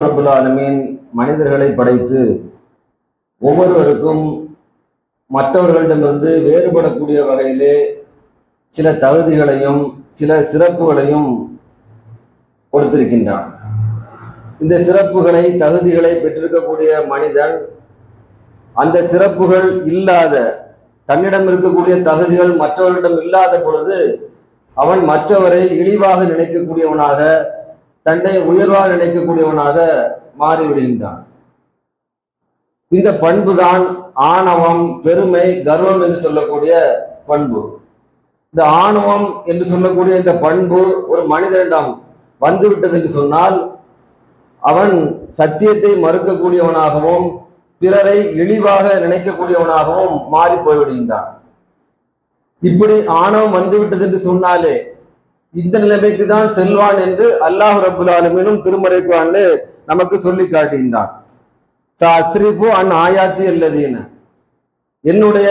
ரபுல் ஆலமீன் மனிதர்களை படைத்து ஒவ்வொருவருக்கும் மற்றவர்களிடமிருந்து வேறுபடக்கூடிய வகையிலே சில தகுதிகளையும் சில சிறப்புகளையும் கொடுத்திருக்கின்றான். இந்த சிறப்புகளை தகுதிகளை பெற்றிருக்கக்கூடிய மனிதன் அந்த சிறப்புகள் இல்லாத தன்னிடம் இருக்கக்கூடிய தகுதிகள் மற்றவர்களிடம் இல்லாத பொழுது அவன் மற்றவரை இழிவாக நினைக்கக்கூடியவனாக தன்னை உயர்வாக நினைக்கக்கூடியவனாக மாறிவிடுகின்றான். இந்த பண்புதான் ஆணவம் பெருமை கர்வம் என்று சொல்லக்கூடிய பண்பு. இந்த ஆணவம் என்று சொல்லக்கூடிய இந்த பண்பு ஒரு மனிதனிடம் வந்துவிட்டது என்று சொன்னால் அவன் சத்தியத்தை மறுக்கக்கூடியவனாகவும் பிறரை இழிவாக நினைக்கக்கூடியவனாகவும் மாறி போய்விடுகின்றான். இப்படி ஆணவம் வந்துவிட்டது என்று சொன்னாலே இந்த நிலைமைக்கு தான் செல்வான் என்று அல்லாஹ் ரபுல் ஆலமீனும் திருமறைக்குவான்னு நமக்கு சொல்லி காட்டுகின்றான். அஸ்ரிஃபு அன் ஆயாத்தி அல்லதீன. என்னுடைய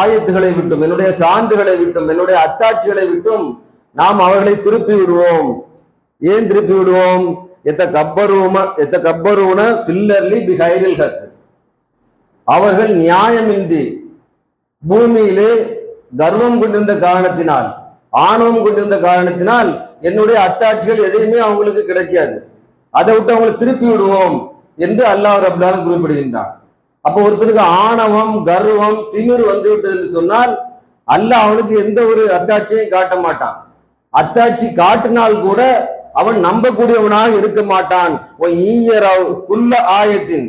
ஆயத்துகளை விட்டும் என்னுடைய சான்றுகளை விட்டும் என்னுடைய அத்தாட்சிகளை விட்டும் நாம் அவர்களை திருப்பி விடுவோம். ஏன் திருப்பி விடுவோம்? எத்த கப்பரும எத்த கப்பரூன பில்லர்லி பிஹைரில் ஹக். அவர்கள் நியாயமின்றி பூமியிலே கர்வம் கொண்டிருந்த காரணத்தினால் ஆணவம் கொண்டிருந்த காரணத்தினால் என்னுடைய அத்தாட்சிகள் எதையுமே அவங்களுக்கு கிடைக்காது. அதை விட்டு அவங்களை திருப்பி விடுவோம் என்று அல்லாஹ் ரப்லான் குறிப்பிடுகின்றான். அப்போ ஒருத்தருக்கு ஆணவம் கர்வம் திமிர் வந்து விட்டது என்று சொன்னால் அல்லாஹ் அவனுக்கு எந்த ஒரு அத்தாட்சியையும் காட்ட மாட்டான். அத்தாட்சி காட்டினால் கூட அவன் நம்பக்கூடியவனாக இருக்க மாட்டான். குள்ள ஆயத்தின்.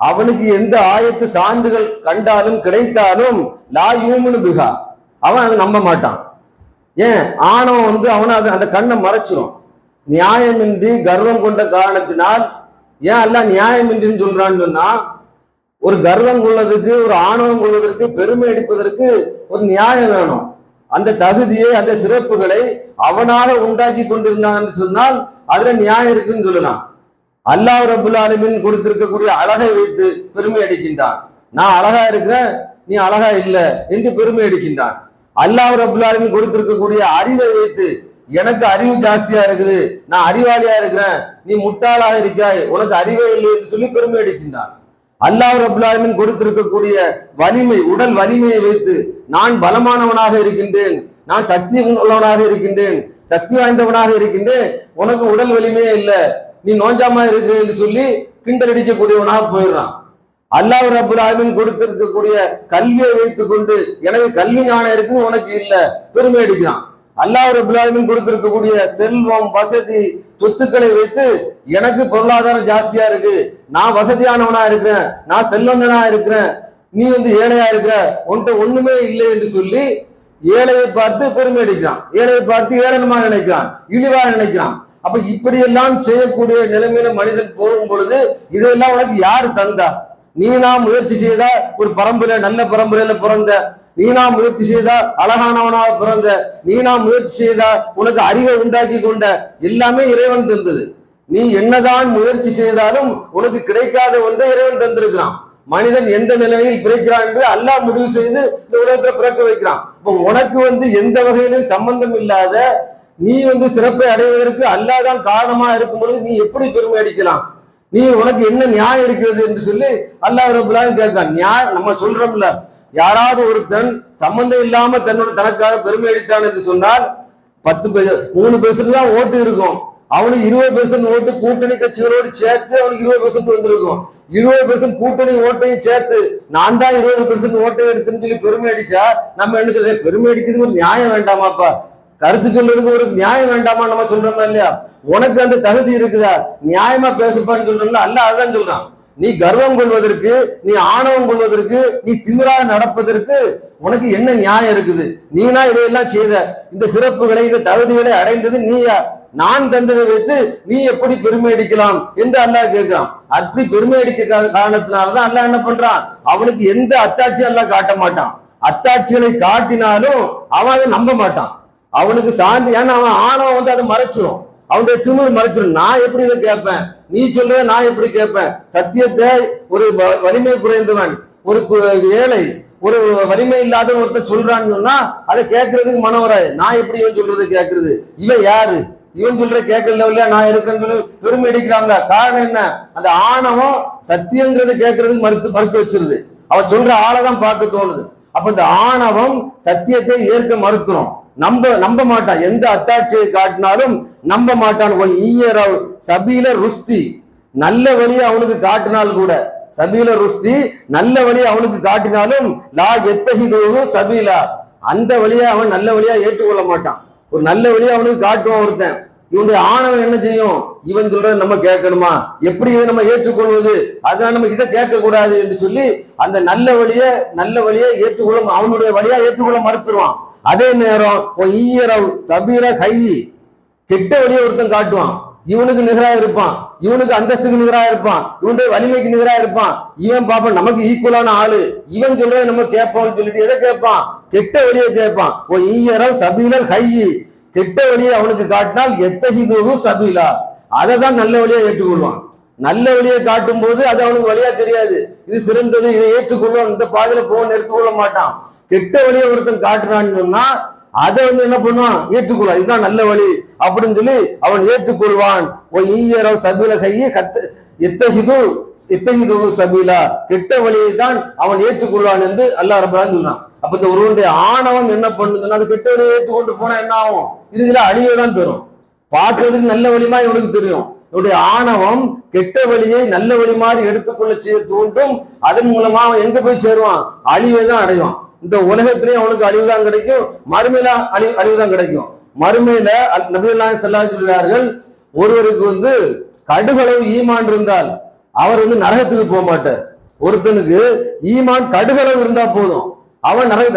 அவனுக்கு எந்த ஆயத்து சான்றுகள் கண்டாலும் கிடைத்தாலும் லா யூமனு பிகா அவன் அதை நம்ப மாட்டான். ஏன்? ஆணவம் வந்து அவனை அது அந்த கண்ணை மறைச்சிரும். நியாயமின்றி கர்வம் கொண்ட காரணத்தினால் ஏன் அல்ல நியாயமின்றின்னு சொல்றான்னு சொன்னா ஒரு கர்வம் கொள்வதற்கு ஒரு ஆணவம் கொள்வதற்கு பெருமை அடிப்பதற்கு ஒரு நியாயம் வேணும். அந்த தகுதியை அந்த சிறப்புகளை அவனாக உண்டாக்கி கொண்டிருந்தான்னு சொன்னால் அதுல நியாயம் இருக்குன்னு சொல்லலாம். அல்லாஹ் ரபுல் ஆலமின் கொடுத்திருக்கக்கூடிய அழகை வைத்து பெருமை அடிக்கின்றான் நான் அழகா இருக்கிறேன் நீ அழகா இல்லை என்று பெருமை அடிக்கின்றான் அல்லாஹ் ரபுல் கொடுத்திருக்கக்கூடிய அறிவை வைத்து எனக்கு அறிவு ஜாஸ்தியா இருக்குது நான் அறிவாளியா இருக்கிறேன் நீ முட்டாளாக இருக்காய் உனக்கு அறிவே இல்லை என்று சொல்லி பெருமை அடிக்கின்றான் அல்லாஹ் ரபுல்லாலுமின் கொடுத்திருக்கக்கூடிய வலிமை உடல் வலிமையை வைத்து நான் பலமானவனாக இருக்கின்றேன் நான் சக்தி உள்ளவனாக இருக்கின்றேன் சக்தி வாய்ந்தவனாக இருக்கின்றேன் உனக்கு உடல் வலிமையே இல்லை நீ நோஞ்சாம இருக்கு என்று சொல்லி கிண்டல் அடிக்கக்கூடியவனாக போயிடுறான். அல்லாஹ் ரபுல் ஆலமின் கொடுத்திருக்கக்கூடிய கல்வியை வைத்துக் கொண்டு எனக்கு கல்வி ஞானம் இருக்குது உனக்கு இல்ல. பெருமை அடிக்கிறான். அல்லாஹ் ரபுல் ஆலமின் கொடுத்திருக்கக்கூடிய செல்வம் வசதி சொத்துக்களை வைத்து எனக்கு பொருளாதாரம் ஜாஸ்தியா இருக்கு. நான் வசதியானவனா இருக்கிறேன். நான் செல்வந்தனா இருக்கிறேன். நீ வந்து ஏழையா இருக்க உன்கிட்ட ஒண்ணுமே இல்லை என்று சொல்லி ஏழையை பார்த்து பெருமை அடிக்கிறான். ஏழையை பார்த்து ஏளனமா நினைக்கிறான். இழிவா நினைக்கிறான். அப்ப இப்படியெல்லாம் செய்யக்கூடிய நிலைமையில மனிதன் போகும் பொழுது இதையெல்லாம் உனக்கு யாரு தந்தா? நீனா முயற்சி செய்த ஒரு பரம்பரை நல்ல பரம்பரையில பிறந்த. நீனா முயற்சி செய்த அழகானவனாக பிறந்த. நீனா முயற்சி செய்த உனக்கு அறிவை உண்டாக்கி கொண்ட எல்லாமே இறைவன் தந்தது. நீ என்னதான் முயற்சி செய்தாலும் உனக்கு கிடைக்காத ஒன்றை இறைவன் தந்திருக்கிறான். மனிதன் எந்த நிலையில் பிறக்கிறான் என்று அல்லாஹ் முடிவு செய்து இந்த உலகத்துல பிறக்க வைக்கிறான். இப்போ உனக்கு வந்து எந்த வகையிலும் சம்பந்தம் இல்லாத நீ வந்து சிறப்பை அடைவதற்கு அல்லாதான் காரணமா இருக்கும் பொழுது நீ எப்படி பெருமை அடிக்கலாம்? நீ உனக்கு என்ன நியாயம் இருக்கிறது என்று சொல்லி அல்லாஹ் ரபுல்லான்னு கேட்கான் நியாயம் நம்ம சொல்றோம்ல. யாராவது ஒருத்தன் சம்பந்தம் இல்லாம தன்னோட தனக்காக பெருமை அடித்தான் என்று சொன்னால் பத்து மூணு பெர்சன்ட் தான் ஓட்டு இருக்கும். அவனுக்கு இருபது பெர்சன்ட் ஓட்டு கூட்டணி கட்சிகளோடு சேர்த்து அவனுக்கு இருபது பெர்சன்ட் வந்திருக்கும். இருபது பெர்சன்ட் கூட்டணி ஓட்டையும் சேர்த்து நான் தான் இருபது பெர்சன்ட் ஓட்டை எடுத்துன்னு சொல்லி பெருமை அடிச்சா நம்ம என்ன சொல்ல பெருமை அடிக்கிறதுக்கு ஒரு நியாயம் வேண்டாமாப்பா. கருத்து சொல்றதுக்கு ஒரு நியாயம் வேண்டாமா நம்ம சொல்றோமா இல்லையா? உனக்கு அந்த தகுதி இருக்குதா? நியாயமா பேசுப்பான்னு சொல்றோம்ல அல்ல அதான் சொல்றான். நீ கர்வம் கொள்வதற்கு நீ ஆணவம் கொள்வதற்கு நீ திமிராக நடப்பதற்கு உனக்கு என்ன நியாயம் இருக்குது? நீனா இதையெல்லாம் செய்த இந்த சிறப்புகளை இந்த தகுதிகளை அடைந்தது நீயா? நான் தந்ததை வைத்து நீ எப்படி பெருமை அடிக்கலாம் என்று அல்லாஹ் கேட்கிறான். அப்படி பெருமை அடிக்க காரணத்தினாலதான் அல்லாஹ் என்ன பண்றான்? அவனுக்கு எந்த அத்தாட்சியும் அல்லாஹ் காட்ட மாட்டான். அத்தாட்சிகளை காட்டினாலும் அவன் அதை நம்ப மாட்டான். அவனுக்கு சான்று ஏன்னா அவன் ஆணவம் வந்து அதை மறைச்சிரும். அவனுடைய திமிர் மறைச்சிடும் நான் எப்படி இதை கேட்பேன்? நீ சொல்றத நான் எப்படி கேட்பேன்? சத்தியத்தை ஒரு வலிமை குறைந்தவன் ஒரு ஏழை ஒரு வலிமை இல்லாத ஒருத்தர் சொல்றான்னு சொன்னா அதை கேட்கறதுக்கு மனம் வராது நான் எப்படி இவன் சொல்றது கேட்கறது? இவன் யாரு? இவன் சொல்ற கேட்கல இல்லையா நான் இருக்கேன்னு சொல்லி பெருமை அடிக்கிறாங்க காரணம் என்ன? அந்த ஆணவம் சத்தியங்கிறத கேட்கறதுக்கு மறுத்து மறுத்து வச்சிருது. அவன் சொல்ற ஆளை தான் பார்க்க தோணுது. அப்ப இந்த ஆணவம் சத்தியத்தை ஏற்க மறுக்கிறோம். நம்ப நம்ப மாட்டான். எந்த அத்தாட்சியை காட்டினாலும் நம்ப மாட்டான். ஒரு சபீல ருஸ்தி. நல்ல வழியை அவனுக்கு காட்டினால் கூட சபீல ருஸ்தி நல்ல வழியை அவனுக்கு காட்டினாலும் லா எத்தகிதோகு சபீலா. அந்த வழியை அவன் நல்ல வழியா ஏற்றுக்கொள்ள மாட்டான். ஒரு நல்ல வழியை அவனுக்கு காட்டுவான் ஒருத்தன். இவனுடைய ஆணவம் என்ன செய்யும்? இவன் சொல்றதை நம்ம கேட்கணுமா? எப்படி இதை நம்ம ஏற்றுக்கொள்வது? அதனால நம்ம இதை கேட்க கூடாது என்று சொல்லி அந்த நல்ல வழியை நல்ல வழியை ஏற்றுக்கொள்ள அவனுடைய வழியா ஏற்றுக்கொள்ள மறுத்துருவான். அதே நேரம் ஈயரவ் சபீர கை கெட்ட வழியை ஒருத்தன் காட்டுவான். இவனுக்கு நிகராக இருப்பான். இவனுக்கு அந்தஸ்துக்கு நிகராக இருப்பான். இவனுடைய வலிமைக்கு நிகராக இருப்பான். இவன் பாப்பான் நமக்கு ஈக்குவலான ஆளு. இவன் சொல்றதை நம்ம கேட்போம்னு சொல்லிட்டு எதை கேட்பான்? கெட்ட வழியை கேட்பான். ஓ ஈயரவ் சபீலர் கை கெட்ட வழியை அவனுக்கு காட்டினால் எத்தகிதுவும் சபீலா அதை தான் நல்ல வழியா ஏற்றுக்கொள்வான். நல்ல வழியை காட்டும் போது அது அவனுக்கு வழியா தெரியாது. இது சிறந்தது இதை ஏற்றுக்கொள்வான். இந்த பாதையில போகணும்னு எடுத்துக்கொள்ள மாட்டான். கெட்ட வழியை ஒருத்தன் காட்டுறான்னு சொன்னா அதை வந்து என்ன பண்ணுவான்? ஏற்றுக்கொள்வான். இதுதான் நல்ல வழி அப்படின்னு சொல்லி அவன் ஏற்றுக்கொள்வான். ஓ ஈயரவ் சபீல கையை கத்த எத்தகிது எத்தகிது சபீலா. கெட்ட வழியை தான் அவன் ஏற்றுக்கொள்வான் என்று அல்லா ரப்பலான்னு சொன்னான். அப்ப இந்த ஒருவனுடைய ஆணவம் என்ன பண்ணுதுன்னா அது கெட்ட வழியை ஏற்றுக்கொண்டு போனா என்ன ஆகும்? இதுல அழிவை தான் பெறும். பார்க்கறதுக்கு நல்ல வழிமா இவனுக்கு தெரியும். இவனுடைய ஆணவம் கெட்ட வழியை நல்ல வழி மாதிரி எடுத்துக்கொள்ள செய்ய தூண்டும் அதன் மூலமா அவன் எங்க போய் சேருவான்? அழிவை தான் அடைவான். இந்த உலகத்திலேயே அவனுக்கு அழிவு தான் கிடைக்கும். மறுமையில அழி அழிவு தான் கிடைக்கும். மறுமையில நபிகள் செல்லா சொல்கிறார்கள் ஒருவருக்கு வந்து கடுகளவு ஈமான் இருந்தால் அவர் வந்து நரகத்துக்கு போக மாட்டார். ஒருத்தனுக்கு ஈமான் கடுகளவு இருந்தா போதும். அவன் நரக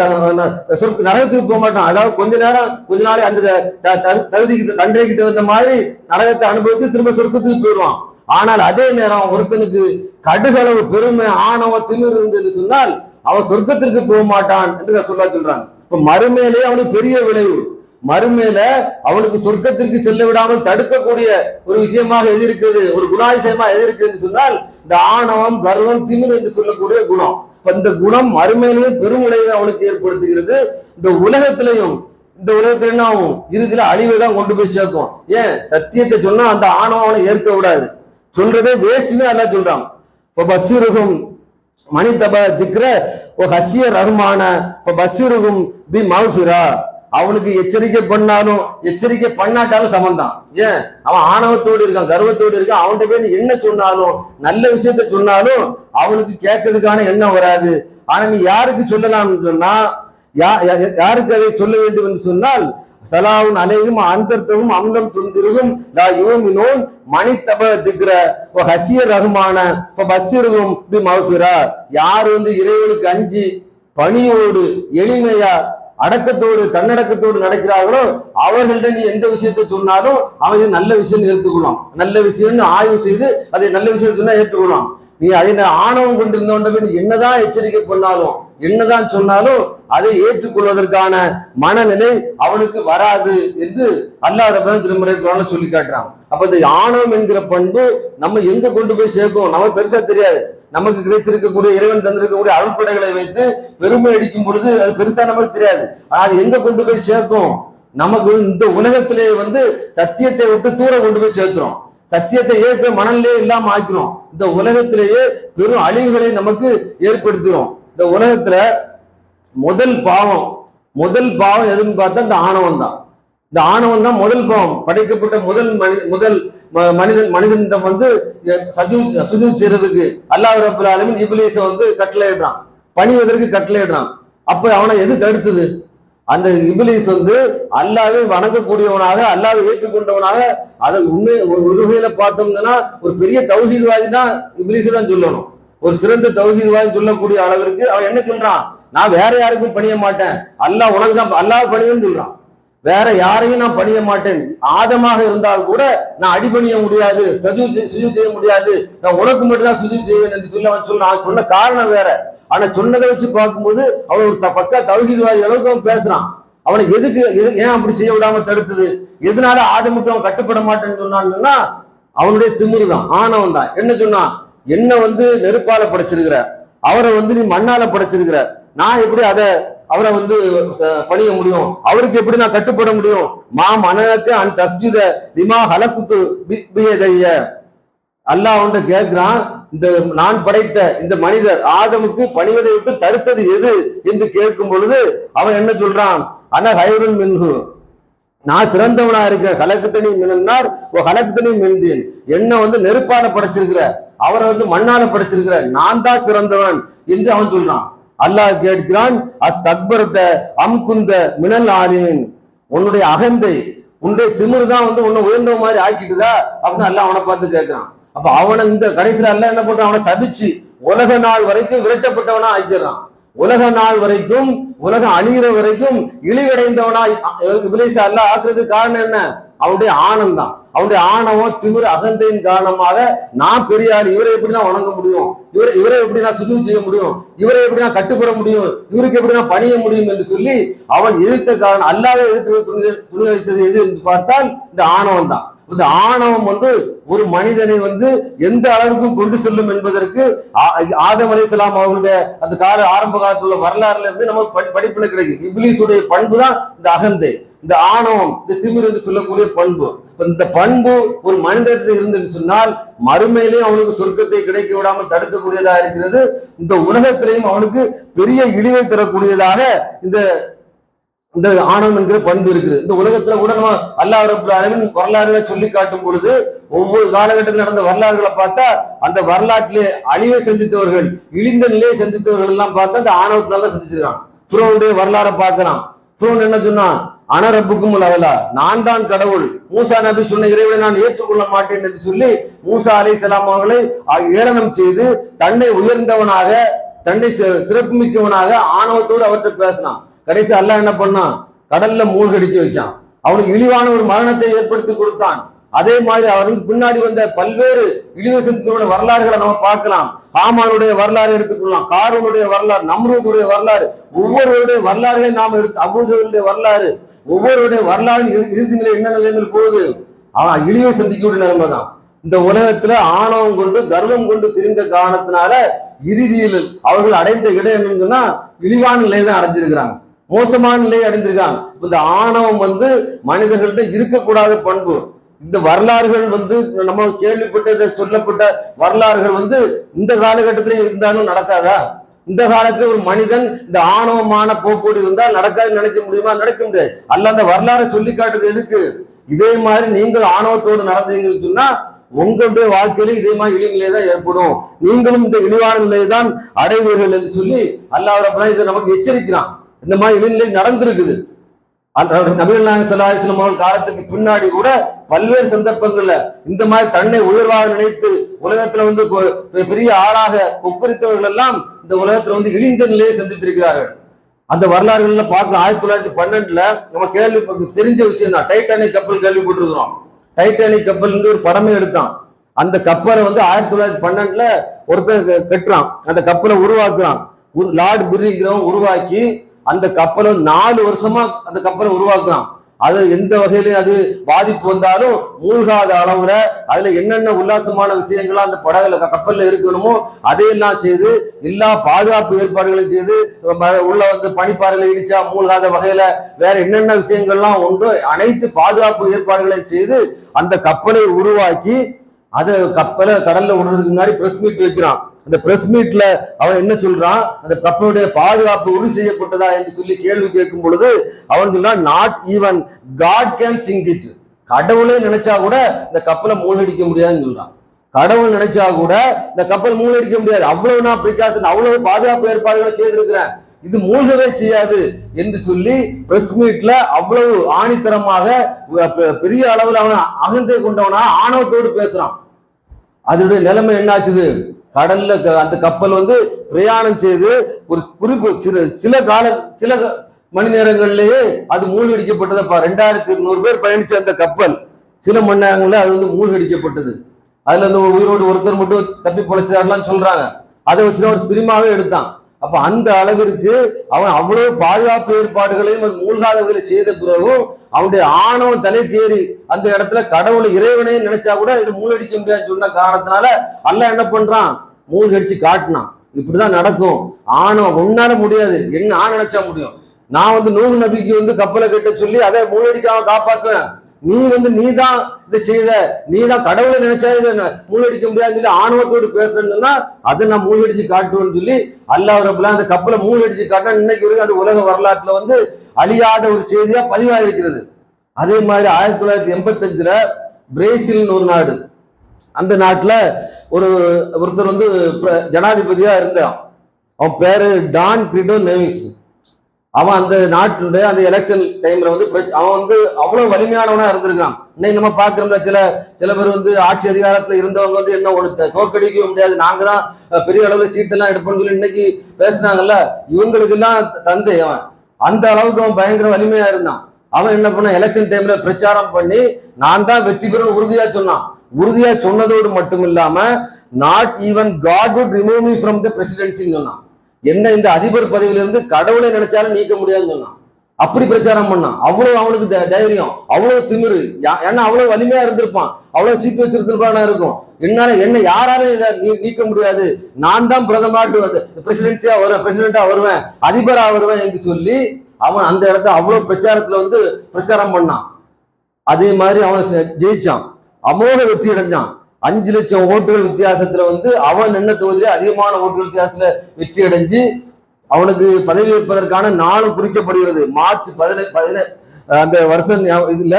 சொர்க்க- நரகத்துக்கு போக மாட்டான். அதாவது கொஞ்ச நேரம் கொஞ்ச நாளை அந்த தகுதிக்கு தண்டனைக்கு தகுந்த மாதிரி நரகத்தை அனுபவித்து திரும்ப சொர்க்கத்துக்கு போயிடுவான். ஆனால் அதே நேரம் ஒருத்தனுக்கு கடுகளவு பெருமை ஆணவ திமிர் இருந்து சொன்னால் அவன் சொர்க்கத்திற்கு போக மாட்டான் என்று சொல்ல சொல்றாங்க. இப்ப மறுமையிலே அவனுக்கு பெரிய விளைவு. மறுமையில அவனுக்கு சொர்க்கத்திற்கு செல்ல விடாமல் தடுக்கக்கூடிய ஒரு விஷயமாக எது இருக்குது? ஒரு குணாதிசயமா எது இருக்குது என்று சொன்னால் இந்த ஆணவம் கர்வம் திமிர் என்று சொல்லக்கூடிய குணம். இப்ப இந்த குணம் மறுமையிலையும் பெரும் விளைவை அவனுக்கு ஏற்படுத்துகிறது. இந்த உலகத்திலையும் இந்த உலகத்துல என்ன ஆகும்? இறுதியில அழிவை தான் கொண்டு போய் சேர்க்கும். ஏன்? சத்தியத்தை சொன்னா அந்த ஆணவம் அவனை ஏற்க விடாது. சொல்றதே வேஸ்ட்னு எல்லாம் சொல்றான். இப்ப பஸ்ஸிருகும் மணி தப ஓ ஹசிய ரஹ்மான பசிருகும் பி மவுஃபிரா அவனுக்கு எச்சரிக்கை பண்ணாலும் எச்சரிக்கை பண்ணாட்டாலும் சமந்தான் ஏன்? அவன் ஆணவத்தோடு இருக்கான் கர்வத்தோடு இருக்கான். அவன்கிட்ட போய் நீ என்ன சொன்னாலும் நல்ல விஷயத்த சொன்னாலும் அவனுக்கு கேட்கறதுக்கான எண்ணம் வராது. ஆனா நீ யாருக்கு சொல்லலாம்னு சொன்னா யா- யாருக்கு அதை சொல்ல வேண்டும் என்று சொன்னால் சலாவுன் அலையும் அந்தர்த்தகும் அம்லம் துந்திருகும் லா யூமினோன் மணித்தப திக்ர திக்கிற ஹசிய ரகுமான பசிருகும் பி மௌஃபிரா. யார் வந்து இறைவனுக்கு அஞ்சு பணியோடு எளிமையா அடக்கத்தோடு தன்னடக்கத்தோடு நடக்கிறார்களோ அவர்கள்ட்ட நீ எந்த விஷயத்தை சொன்னாலும் அவன் நல்ல விஷயம் ஏற்றுக்கொள்ளாம் நல்ல விஷயம்னு ஆய்வு செய்து அதை நல்ல விஷயம் சொன்னா ஏற்றுக்கொள்ளாம் நீ அதை நான் ஆணவம் கொண்டிருந்தோன்ற என்னதான் எச்சரிக்கை பண்ணாலும் என்னதான் சொன்னாலும் அதை ஏற்றுக்கொள்வதற்கான மனநிலை அவனுக்கு வராது என்று அல்லாஹ் ரபன் திருமுறை குரான சொல்லி காட்டுறான். அப்ப இந்த ஆணவம் என்கிற பண்பு நம்ம எங்க கொண்டு போய் சேர்க்கும் நமக்கு பெருசா தெரியாது. நமக்கு கிடைச்சிருக்கக்கூடிய இறைவன் தந்திருக்கக்கூடிய அருட்படைகளை வைத்து பெருமை அடிக்கும் பொழுது அது பெருசா நமக்கு தெரியாது. ஆனா அது எங்க கொண்டு போய் சேர்க்கும் நமக்கு இந்த உலகத்திலே வந்து சத்தியத்தை விட்டு தூர கொண்டு போய் சேர்க்கிறோம். சத்தியத்தை ஏற்க மணல்லே இல்லாம ஆக்கிறோம். இந்த உலகத்திலேயே பெரும் அழிவுகளை நமக்கு ஏற்படுத்துகிறோம். இந்த உலகத்துல முதல் பாவம் முதல் பாவம் எதுன்னு பார்த்தா இந்த ஆணவம் தான் இந்த ஆணவம் தான் முதல் பாவம். படைக்கப்பட்ட முதல் மனி முதல் மனிதன் மனிதனிடம் வந்து சஜூ சுஜூ செய்யறதுக்கு அல்லாஹ் ரபுல் ஆலமின் இபிலிஸை வந்து கட்டளையிடுறான். பணிவதற்கு கட்டளையிடுறான். அப்ப அவனை எது தடுத்தது? அந்த இபிலிஸ் வந்து அல்லாவே வணங்கக்கூடியவனாக அல்லாவை ஏற்றுக்கொண்டவனாக அதை உண்மை ஒரு ஒரு வகையில பார்த்தோம்னா ஒரு பெரிய தௌஹீத்வாதி தான் இபிலிஸ் தான் சொல்லணும். ஒரு சிறந்த தௌஹீத்வாதி சொல்லக்கூடிய அளவிற்கு அவன் என்ன சொல்றான்? நான் வேற யாருக்கும் பணிய மாட்டேன். அல்லாஹ் உனக்கு தான் அல்லாஹ் பணியும் சொல்றான். வேற யாரையும் நான் பணிய மாட்டேன். ஆதமாக இருந்தால் கூட நான் அடிபணிய முடியாது சஜு சுஜு செய்ய முடியாது. நான் உனக்கு மட்டும் தான் சுஜு செய்வேன் என்று சொல்லி அவன் சொல்றான். அவன் சொன்ன காரணம் வேற. ஆனா சொன்னதை வச்சு பார்க்கும்போது அவன் ஒரு த- பக்கா தௌஹீத்வாதி அளவுக்கு அவன் பேசுறான். அவனை எதுக்கு எது- ஏன் அப்படி செய்ய விடாம தடுத்தது? எதனால ஆதமுக்கு அவன் கட்டுப்பட மாட்டேன்னு சொன்னான்னா அவனுடைய திமுரு தான் ஆணவம் தான் என்ன சொன்னான்? என்ன வந்து நெருப்பால படைச்சிருக்கிற அவரை வந்து நீ மண்ணால படைச்சிருக்கிற நான் எப்படி அதை அவரை வந்து பணிய முடியும்? அவருக்கு எப்படி நான் கட்டுப்பட முடியும்? மா மனக்கு அன் தஸ்ஜித லிமா ஹலக்குத்து பியதைய. அல்லாஹ் ஒன்று கேட்கிறான் இந்த நான் படைத்த இந்த மனிதர் ஆதமுக்கு பணிவதை விட்டு தடுத்தது எது? என்று கேட்கும் பொழுது அவன் என்ன சொல்றான்? அன ஹைரன் மின்ஹு. நான் சிறந்தவனா இருக்கேன் கலக்குத்தனி மின்னார் ஓ கலக்குத்தனி மின்றேன் என்ன வந்து நெருப்பால படைச்சிருக்கிற அவரை வந்து மண்ணால படைச்சிருக்கிற நான் தான் சிறந்தவன் என்று அவன் சொல்றான். அல்லாஹ் கேட்கிறான் அஸ் தக்பரத்த அம்குந்த மினல் ஆரியன் உன்னுடைய அகந்தை உன்னுடைய திமிரு தான் வந்து உன்னை உயர்ந்த மாதிரி ஆக்கிட்டுதா? அப்படின்னு அல்லாஹ் அவனை பார்த்து கேட்கிறான். அப்ப அவனை இந்த கடைசியில அல்ல என்ன பண்றான்? அவனை தவிச்சு உலக நாள் வரைக்கும் விரட்டப்பட்டவனா ஆக்கிடுறான். உலக நாள் வரைக்கும் உலகம் அழிகிற வரைக்கும் இழிவடைந்தவனா விளைசா அல்ல ஆக்குறதுக்கு காரணம் என்ன? அவனுடைய ஆனந்தம் அவனுடைய ஆணவம் திமிரு அகந்தையின் காரணமாக நான் பெரியாள் இவரை எப்படி நான் வணங்க முடியும்? இவரை இவரை எப்படி நான் சுத்தம் செய்ய முடியும்? இவரை எப்படி நான் கட்டுப்பட முடியும்? இவருக்கு எப்படி நான் பணிய முடியும் என்று சொல்லி அவன் எதிர்த்த காரணம் அல்லாத எதிர்த்து துணி துணி வைத்தது எது என்று பார்த்தால் இந்த ஆணவம் தான். இந்த ஆணவம் வந்து ஒரு மனிதனை வந்து எந்த அளவுக்கு கொண்டு செல்லும் என்பதற்கு ஆ- ஆதம் அலைஹிஸ்ஸலாம் அவருடைய அந்த கால ஆரம்ப காலத்துல உள்ள வரலாறுல இருந்து நமக்கு படிப்புல படிப்பினை கிடைக்கும் இபிலிசுடைய பண்பு தான் இந்த அகந்தை. இந்த ஆணவம் இந்த திமிர் என்று சொல்லக்கூடிய பண்பு. இந்த பண்பு ஒரு மனிதத்தில் இருந்துன்னு சொன்னால் மறுமையிலையும் அவனுக்கு சொர்க்கத்தை கிடைக்க விடாமல் தடுக்கக்கூடியதா இருக்கிறது. இந்த உலகத்திலையும் அவனுக்கு பெரிய இழிவை தரக்கூடியதாக இந்த இந்த ஆணவம் என்கிற பண்பு இருக்குது. இந்த உலகத்துல கூட நம்ம அல்லாஹ் ரபுல் ஆலமீன் வரலாறுகளை சொல்லி காட்டும் பொழுது ஒவ்வொரு காலகட்டத்தில் நடந்த வரலாறுகளை பார்த்தா அந்த வரலாற்றிலே அழிவை சந்தித்தவர்கள் இழிந்த நிலையை சந்தித்தவர்கள் எல்லாம் பார்த்தா அந்த ஆணவத்தினால சந்திச்சிருக்கான் புரோனுடைய வரலாறை பார்க்கலாம். புரோன் என்ன சொன்னான்? அனரப்புக்கும் அவலா நான் தான் கடவுள். மூசா நபி சொன்ன இறைவனை நான் ஏற்றுக்கொள்ள மாட்டேன் என்று சொல்லி மூசா அலை அவர்களை ஏளனம் செய்து தன்னை உயர்ந்தவனாக தன்னை சி- சிறப்புமிக்கவனாக ஆணவத்தோடு அவர்கிட்ட பேசினான். கடைசி அல்லாஹ் என்ன பண்ணான்? கடல்ல மூழ்கடிக்க வச்சான். அவனுக்கு இழிவான ஒரு மரணத்தை ஏற்படுத்தி கொடுத்தான். அதே மாதிரி அவருக்கு பின்னாடி வந்த பல்வேறு இழிவசத்தோட வரலாறுகளை நம்ம பார்க்கலாம். ஹாமானுடைய வரலாறு எடுத்துக்கொள்ளலாம் காரூனுடைய வரலாறு நம்ரூதுடைய வரலாறு ஒவ்வொருவருடைய வரலாறுகளை நாம் எடுத்து அபூஜருடைய வரலாறு ஒவ்வொருவருடைய வரலாறு இறு- இறுதி நிலை என்ன நிலைமையில் போகுது? அவன் இழிவை சந்திக்கக்கூடிய நிலைமை தான் இந்த உலகத்துல ஆணவம் கொண்டு கர்வம் கொண்டு திரிந்த காரணத்தினால இறுதியில் அவர்கள் அடைந்த இடம் என்னன்னா இழிவான நிலையை தான் அடைஞ்சிருக்கிறாங்க. மோசமான நிலையை அடைந்திருக்காங்க இந்த ஆணவம் வந்து மனிதர்கள்ட்ட இருக்கக்கூடாத பண்பு. இந்த வரலாறுகள் வந்து நம்ம கேள்விப்பட்ட சொல்லப்பட்ட வரலாறுகள் வந்து இந்த காலகட்டத்திலே இருந்தாலும் நடக்காதா? இந்த காலத்துல ஒரு மனிதன் இந்த ஆணவமான போக்கோடு இருந்தால் நடக்காதுன்னு நினைக்க முடியுமா? நடக்க முடியாது. அல்ல அந்த வரலாறை சொல்லி காட்டுது எதுக்கு? இதே மாதிரி நீங்கள் ஆணவத்தோடு நடந்தீங்கன்னு சொன்னா உங்களுடைய வாழ்க்கையில இதே மாதிரி இழிநிலை தான் ஏற்படும். நீங்களும் இந்த இழிவான நிலையை தான் அடைவீர்கள் என்று சொல்லி அல்லாஹ் இதை நமக்கு எச்சரிக்கிறான். இந்த மாதிரி இழிநிலை நடந்திருக்குது. நபிகள் நாயகம் அவர்கள் காலத்துக்கு பின்னாடி கூட பல்வேறு சந்தர்ப்பங்கள்ல இந்த மாதிரி தன்னை உயர்வாக நினைத்து உலகத்துல வந்து பெரிய ஆளாக கொக்கரித்தவர்கள் எல்லாம் இந்த உலகத்துல வந்து இழிந்த நிலையை சந்தித்திருக்கிறார்கள். அந்த வரலாறுகள்ல பார்க்க ஆயிரத்தி தொள்ளாயிரத்தி பன்னெண்டுல நம்ம கேள்வி தெரிஞ்ச விஷயம் தான். டைட்டானிக் கப்பல் கேள்விப்பட்டிருக்கிறோம். டைட்டானிக் கப்பல் ஒரு படமே எடுத்தான். அந்த கப்பலை வந்து ஆயிரத்தி தொள்ளாயிரத்தி பன்னெண்டுல ஒருத்தர் கட்டுறான். அந்த கப்பலை உருவாக்குறான். ஒரு லார்ட் பிரிங்கிறவன் உருவாக்கி அந்த கப்பலை நாலு வருஷமா அந்த கப்பலை உருவாக்கலாம் அது எந்த வகையிலும் அது பாதிப்பு வந்தாலும் மூழ்காத அளவுல அதுல என்னென்ன உல்லாசமான விஷயங்களா அந்த படகுல கப்பல்ல இருக்கணுமோ அதையெல்லாம் செய்து எல்லா பாதுகாப்பு ஏற்பாடுகளையும் செய்து உள்ள வந்து பனிப்பாறையில இடிச்சா மூழ்காத வகையில வேற என்னென்ன விஷயங்கள்லாம் உண்டு அனைத்து பாதுகாப்பு ஏற்பாடுகளையும் செய்து அந்த கப்பலை உருவாக்கி அதை கப்பலை கடல்ல விடுறதுக்கு முன்னாடி பிரஸ் மீட் வைக்கிறான். அந்த பிரஸ் மீட்ல அவன் என்ன சொல்றான்? அந்த கப்பலுடைய பாதுகாப்பு உறுதி செய்யப்பட்டதா என்று சொல்லி கேள்வி கேட்கும் பொழுது அவன் சொல்றான் not even God can sing it கடவுளே நினைச்சா கூட இந்த கப்பலை மூழ்கடிக்க முடியாதுன்னு சொல்றான். கடவுள் நினைச்சா கூட இந்த கப்பல் மூழ்கடிக்க முடியாது. அவ்வளவு நான் பிரிகாசன் அவ்வளவு பாதுகாப்பு ஏற்பாடுகளை செய்திருக்கிறேன். இது மூழ்கவே செய்யாது என்று சொல்லி பிரஸ் மீட்ல அவ்வளவு ஆணித்தரமாக பெ- பெரிய அளவில் அவன் அகந்தை கொண்டவனா ஆணவத்தோடு பேசுறான். அதனுடைய நிலைமை என்னாச்சுது? கடல்ல க- அந்த கப்பல் வந்து பிரயாணம் செய்து ஒரு குறிப்பு சில சில கால சில க- மணி நேரங்கள்லயே அது மூழ்கடிக்கப்பட்டதப்பா ரெண்டாயிரத்தி இருநூறு பேர் பயணிச்ச அந்த கப்பல் சில மணி நேரங்கள்ல அது வந்து மூழ்கடிக்கப்பட்டது. அதுல அந்த உயிரோடு ஒருத்தர் மட்டும் தப்பி பொழைச்சாருலாம் சொல்றாங்க. அதை வச்சுதான் ஒரு சினிமாவே எடுத்தான். அப்ப அந்த அளவிற்கு அவன் அவ்வளவு பாதுகாப்பு ஏற்பாடுகளையும் அது மூழ்காத வகையில் செய்த பிறகும் அவனுடைய ஆணவம் தலைக்கேறி அந்த இடத்துல கடவுளை இறைவனையும் நினைச்சா கூட இது மூழ்கடிக்க முடியாதுன்னு சொன்ன காரணத்தினால அல்ல என்ன பண்றான்? மூழ்கடிச்சு காட்டினான். இப்படிதான் நடக்கும். ஆணவம் உன்னால முடியாது. என்ன ஆண் நினைச்சா முடியும். நான் வந்து நூறு நபிக்கு வந்து கப்பலை கட்ட சொல்லி அதை மூழ்கடிக்காம காப்பாத்துவேன். நீ வந்து நீ தான் இதை செய்த நீ தான் கடவுளை நினைச்சா இதை மூழ்கடிக்க முடியாதுன்னு சொல்லி ஆணவத்தோடு பேசணும்னா அதை நான் மூழ்கடிச்சு காட்டுவேன்னு சொல்லி அல்லாஹ் ரபுல்லா அந்த கப்பலை மூழ்கடிச்சு காட்டினா இன்னைக்கு வரைக்கும் அது உலக வரலாற்றுல வந்து அழியாத ஒரு செய்தியா பதிவாயிருக்கிறது. அதே மாதிரி ஆயிரத்தி தொள்ளாயிரத்தி எண்பத்தஞ்சுல பிரேசில்னு ஒரு நாடு. அந்த நாட்டுல ஒரு ஒருத்தர் வந்து ஜனாதிபதியா இருந்தான். அவன் பேரு டான் கிரிடோ நேவிஸ். அவன் அந்த நாட்டுடைய அந்த எலெக்ஷன் டைம்ல வந்து அவன் வந்து அவ்வளவு வலிமையானவனா இருந்திருக்கான். இன்னைக்கு நம்ம பாக்குறோம்ல சில சில பேர் வந்து ஆட்சி அதிகாரத்துல இருந்தவங்க வந்து என்ன ஒரு தோக்கடிக்க முடியாது. நாங்க தான் பெரிய அளவுல சீட்டெல்லாம் எடுப்போம்னு சொல்லி இன்னைக்கு பேசினாங்கல்ல இவங்களுக்கு எல்லாம் தந்தை அவன். அந்த அளவுக்கு அவன் பயங்கர வலிமையா இருந்தான். அவன் என்ன பண்ண எலெக்ஷன் டைம்ல பிரச்சாரம் பண்ணி நான் தான் வெற்றி பெறும் உறுதியா சொன்னான். உறுதியா சொன்னதோடு மட்டும் இல்லாம not even God would remove me from the பிரசிடென்சின்னு சொன்னான். என்ன இந்த அதிபர் பதவியிலிருந்து கடவுளை நினைச்சாலும் நீக்க முடியாதுன்னு சொன்னான். அப்படி பிரச்சாரம் பண்ணான். அவ்வளவு அவனுக்கு த- தைரியம். அவ்வளவு திமிரு. ஏன்னா அவ்வளவு வலிமையா இருந்திருப்பான். அவ்வளவு சீட்டு வச்சிருந்திருப்பானா இருக்கும். என்னால என்ன யாராலும் இதை நீ- நீக்க முடியாது. நான் தான் பிரதமர் பிரசிடென்சியா வருவேன் பிரசிடென்டா வருவேன் அதிபரா வருவேன் என்று சொல்லி அவன் அந்த இடத்த அவ்வளவு பிரச்சாரத்துல வந்து பிரச்சாரம் பண்ணான். அதே மாதிரி அவன் செ- ஜெயிச்சான். அமோக வெற்றி அடைஞ்சான் அஞ்சு லட்சம் ஓட்டுகள் வித்தியாசத்துல வந்து அவன் நின்ன தொகுதியில அதிகமான ஓட்டுகள் வித்தியாசத்துல வெற்றி அடைஞ்சு அவனுக்கு பதவி ஏற்பதற்கான நாளும் குறிக்கப்படுகிறது. மார்ச் பதினே பதினே அந்த வருஷம் இதுல